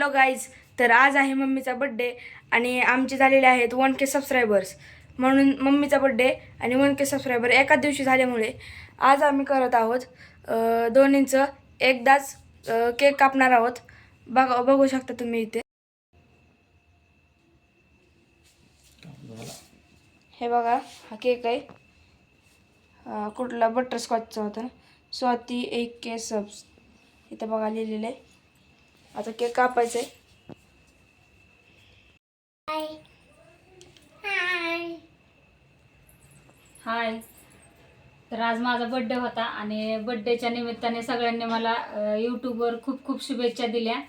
Hello guys तर आज आहे मम्मीचा बड्डे आणि आमचे झालेले आहेत वन के सबस्क्रायबर्स म्हणून मम्मीचा बड्डे आणि वन के सबस्क्रायबर एकाच दिवशी झाल्यामुळे आज आम्ही करत आहोत दोन्हींचं एकदाच केक कापणार आहोत. बघा बघू शकता तुम्ही इथे. हे बघा हा केक आहे. कुठला बटरस्कॉचचा होता ना. स्वाती एक के सब्स इथं बघा लिहिलेलं आहे. आता केक कापायचा आहे हाय. तर आज माझा बड्डे होता आणि बड्डेच्या निमित्ताने सगळ्यांनी मला यूट्यूबवर खूप खूप शुभेच्छा दिल्या.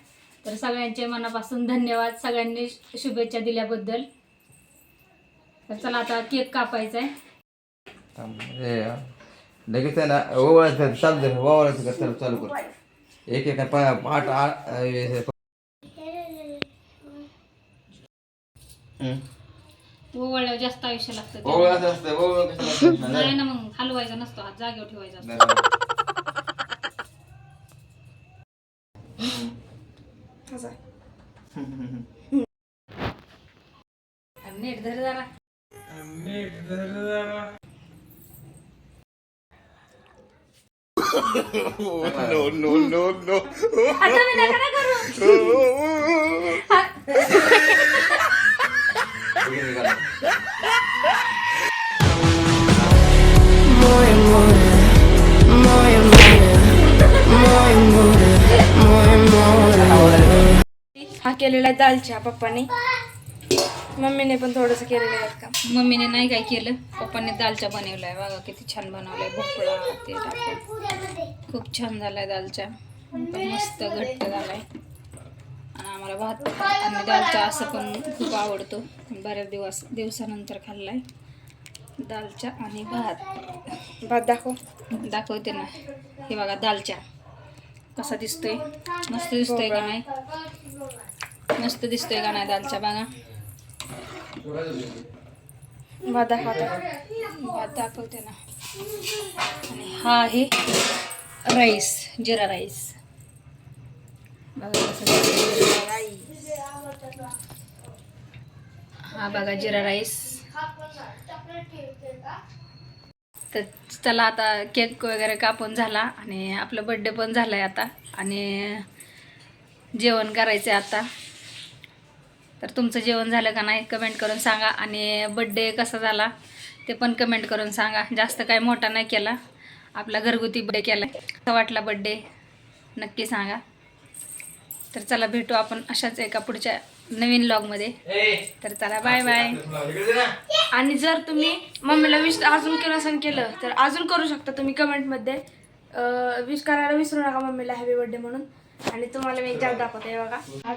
तर सगळ्यांचे मनापासून धन्यवाद सगळ्यांनी शुभेच्छा दिल्याबद्दल. तर चला आता केक कापायचा आहे हे लगेच आहे ना ओवळायचं ओवळायचं चालू कर एक एक आठ आठ. ओवळल्यावर जास्त आयुष्य लागतं असतं ओवळ कसं? नाही ना मग हलवायचा नसतो हात जागेवर ठेवायचा असतो असा. आणि नीट धर जरा आता मी नका ना करू. हा केलेला आहे दालच्या पप्पाने मम्मीने पण थोडंसं केलेलं आहे का मम्मीने नाही काय केलं. पप्पाने दालचा बनवलाय. बघा किती छान बनवलाय. भोपळा ते टाकून. खूप छान झालाय दालचा. पण मस्त घट्ट झालाय. आणि आम्हाला भात आणि दालचा असं पण खूप आवडतो. बऱ्याच दिवस दिवसानंतर खाल्लाय. दालचा आणि भात. भात दाखव. दाखवते ना. हे बघा दालचा. कसा दिसतोय? मस्त दिसतोय का नाही? मस्त दिसतोय का नाही दालचा? बघा. भात दाखव आता. भात दाखवते ना. आणि हा आहे राईस जिरा राईस. बघा हा बघा जिरा राईस. तर चला आता केक वगैरे कापून झाला आणि आपलं बड्डे पण झाला आहे आता. आणि जेवण करायचं आहे आता. तर तुमचं जेवण झालं का नाही कमेंट करून सांगा. आणि बड्डे कसा झाला ते पण कमेंट करून सांगा. जास्त काय मोठा नाही केला. आपला घरगुती बड्डे केला. कसा वाटला बड्डे नक्की सांगा. तर चला भेटू आपण अशाच एका पुढच्या नवीन लॉगमध्ये तर चला बाय बाय आणि जर तुम्ही मम्मीला विश अजून केलं असं केलं तर अजून करू शकता तुम्ही कमेंटमध्ये विश करायला विसरू नका मम्मीला हॅपी बर्थडे म्हणून. आणि तुम्हाला मी जास्त दाखवते बघा.